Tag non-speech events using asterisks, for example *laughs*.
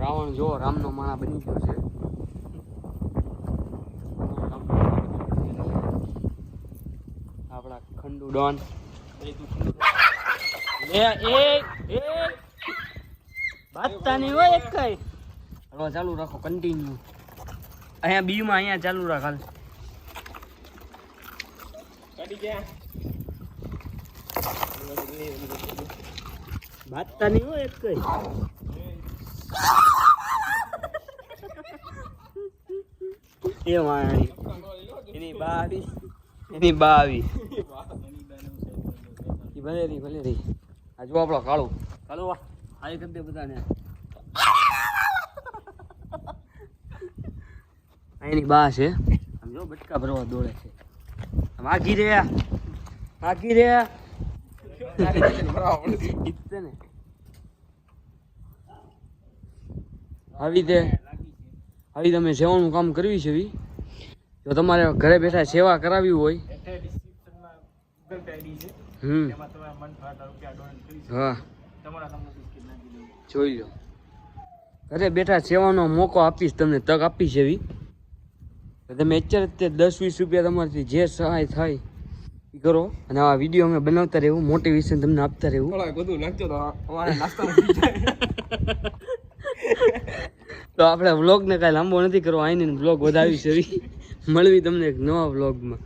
રાવણ જો રામનો માણા બની ગયો છે. આપણા ખંડુ ડોન. એ એ એ. બાતતા હોય એક કઈ. હવે ચાલુ રાખો કન્ટિન્યુ અહીંયા બી માં અહીંયા ચાલુ રાખ હાલ. બાતતા નહીં હોય એક કઈ. *laughs* એ વાણી એની બા આવી એની બા આવી ઈ ભલે રહી ભલે રહી. આ જો આપણો કાળો. કાળો વાહ આ કરી દે બધાને. એની બા છે. આમ જો બટકા ભરવા દોડે છે. આમ આગી માગી આગી રે ને. આવી તે આવી તમે જેવાનું કામ કરવી છે જો તમારે ઘરે બેઠા સેવા કરાવી હોય હમ. હા. જોઈ લો. ઘરે બેઠા સેવાનો મોકો આપીશ તમને તક આપીશ એવી તમે અત્યારે તે દસ વીસ રૂપિયા તમારાથી જે સહાય થાય એ કરો. અને આ વીડિયો અમે બનાવતા રહેવું મોટિવેશન તમને આપતા રહેવું. બધું નાખજો તો અમારે નાસ્તા તો આપણે વ્લોગને કાંઈ લાંબો નથી કરવો આઈને વ્લોગ વધાવી છે. એવી મળવી તમને એક નવા વ્લોગમાં.